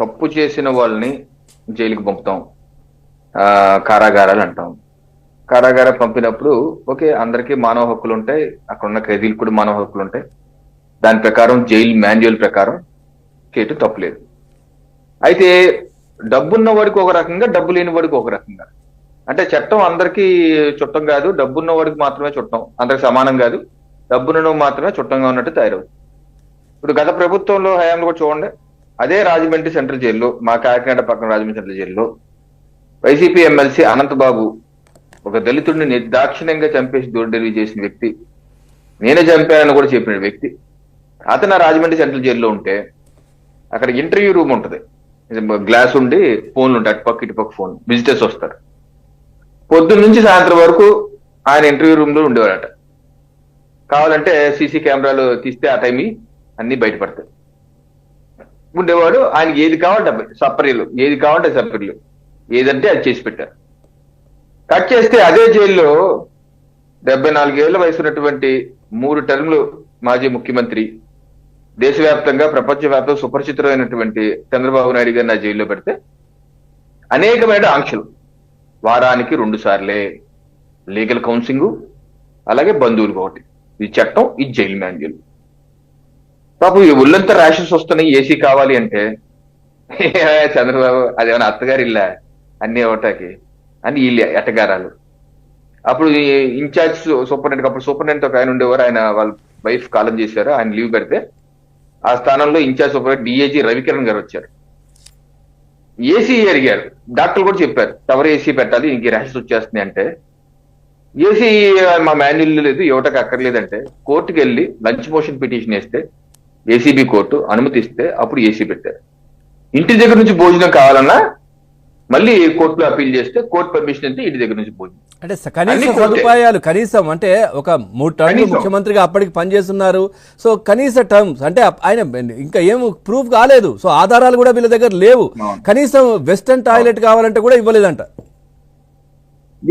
తప్పు చేసిన వాళ్ళని జైలుకి పంపుతాం. కారాగారాలు అంటాం. కారాగారం పంపినప్పుడు ఓకే అందరికీ మానవ హక్కులు ఉంటాయి అక్కడ ఉన్న ఖైదీలు కూడా మానవ హక్కులు ఉంటాయి. దాని ప్రకారం జైలు మాన్యువల్ ప్రకారం చేయటం తప్పులేదు. అయితే డబ్బున్న వాడికి ఒక రకంగా డబ్బు లేని వాడికి ఒక రకంగా. అంటే చట్టం అందరికీ చుట్టం కాదు డబ్బున్న వాడికి మాత్రమే చుట్టం. అందరికి సమానం కాదు డబ్బున్న మాత్రమే చుట్టంగా ఉన్నట్టు తయారవుతుంది. ఇప్పుడు గత ప్రభుత్వంలో హయాంలో కూడా చూడండి. అదే రాజమండ్రి సెంట్రల్ జైల్లో మా కాకినాడ పక్కన రాజమండ్రి సెంట్రల్ జైల్లో వైసీపీ ఎమ్మెల్సీ అనంతబాబు ఒక దళితుడిని నిర్దాక్షిణ్యంగా చంపేసి డోర్ డెలివరీ చేసిన వ్యక్తి నేనే చంపానని కూడా చెప్పిన వ్యక్తి. అతను ఆ రాజమండ్రి సెంట్రల్ జైల్లో ఉంటే అక్కడ ఇంటర్వ్యూ రూమ్ ఉంటుంది. గ్లాస్ ఉండి ఫోన్లు ఉంటాయి అటుపక్క ఇటుపక్క ఫోన్ విజిటర్స్ వస్తారు. పొద్దున్న నుంచి సాయంత్రం వరకు ఆయన ఇంటర్వ్యూ రూమ్లో ఉండేవారట కావాలంటే సీసీ కెమెరాలు తీస్తే ఆ టైం అన్ని బయటపడతాయి. ఉండేవాడు ఆయనకి ఏది కావాలంటే సపరీలు. ఏది కావాలంటే సపరీలు. ఏదంటే అది చేసి పెట్టారు కట్ చేస్తే అదే జైల్లో డెబ్బై నాలుగేళ్ళ వయసు ఉన్నటువంటి మూడు టర్మ్లు మాజీ ముఖ్యమంత్రి దేశవ్యాప్తంగా ప్రపంచవ్యాప్తంగా సుపరిచితమైనటువంటి చంద్రబాబు నాయుడు గారిని ఆ జైల్లో పెడితే అనేకమైన ఆంక్షలు. వారానికి రెండు సార్లే. లీగల్ కౌన్సిలింగ్ అలాగే బంధువులు ఒకటి. ఇది చట్టం ఇది జైలు మాన్యువల్ పాపం ఈ ఒళ్ళంతా ర్యాషెస్ వస్తున్నాయి ఏసీ కావాలి అంటే. చంద్రబాబు అదేమన్నా అత్తగారు ఇల్లా? అన్ని ఒకటాకి అని వీళ్ళు ఎట్టగారాలు అప్పుడు ఇన్ఛార్జ్ సూపరింటెండెంట్ అప్పుడు సూపరింటెండెంట్ ఒక ఆయన ఉండేవారు. ఆయన వాళ్ళ వైఫ్ కాలం చేశారు. ఆయన లీవ్ పెడితే ఆ స్థానంలో ఇన్ఛార్జ్ సూపరింటెండెంట్ డిఏజీ రవికిరణ్ గారు వచ్చారు. ఏసీ అడిగారు. డాక్టర్ కూడా చెప్పారు. ఎవరు ఏసీ పెట్టాలి ఇంక ర్యాషెస్ వచ్చేస్తున్నాయి అంటే. ఏసీ మా మాన్యుల్ లేదు ఇవ్వటకు అక్కర్లేదంటే కోర్టుకు వెళ్ళి లంచ్ మోషన్ పిటిషన్ వేస్తే ఏసీబీ కోర్టు అనుమతిస్తే అప్పుడు ఏసీ పెట్టారు. ఇంటి దగ్గర నుంచి భోజనం కావాలన్నా మళ్ళీ కోర్టులో అప్పీల్ చేస్తే కోర్టు పర్మిషన్ ఇస్తే ఇంటి దగ్గర నుంచి భోజనం. అంటే కనీస. సదుపాయాలు కనీసం అంటే ఒక మూడు కనీసం. ముఖ్యమంత్రిగా అప్పటికి పనిచేస్తున్నారు. సో కనీస టర్మ్స్ అంటే ఆయన ఇంకా ఏం ప్రూఫ్ కాలేదు. సో ఆధారాలు కూడా వీళ్ళ దగ్గర లేవు. కనీసం వెస్టర్న్ టాయిలెట్ కావాలంటే కూడా ఇవ్వలేదంట.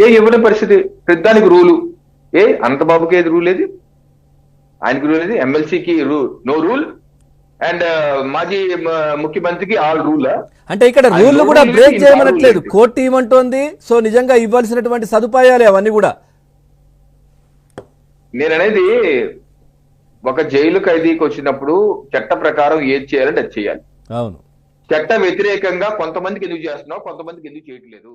ఏ ఇవ్వని పరిస్థితి. పెద్దానికి రూలు. ఏ అనంతబాబుకి ఏది రూల్ ఏది ఆయనకి రూల్ ఏది ఎమ్మెల్సీకి రూల్ నో రూల్ అండ్ మాజీ ముఖ్యమంత్రికి ఆల్ రూల్ అంటే ఇక్కడ రూల్ కూడా బ్రేక్ చేయమనట్లేదు. కోర్టు ఇవ్వమంటోంది సో నిజంగా ఇవ్వాల్సినటువంటి సదుపాయాలే అవన్నీ కూడా. నేను అనేది ఒక జైలు ఖైదీకి వచ్చినప్పుడు చట్ట ప్రకారం ఏది చేయాలంటే అది చేయాలి. అవును. చట్ట వ్యతిరేకంగా కొంతమందికి ఎందుకు చేస్తున్నావు? కొంతమందికి ఎందుకు చేయట్లేదు?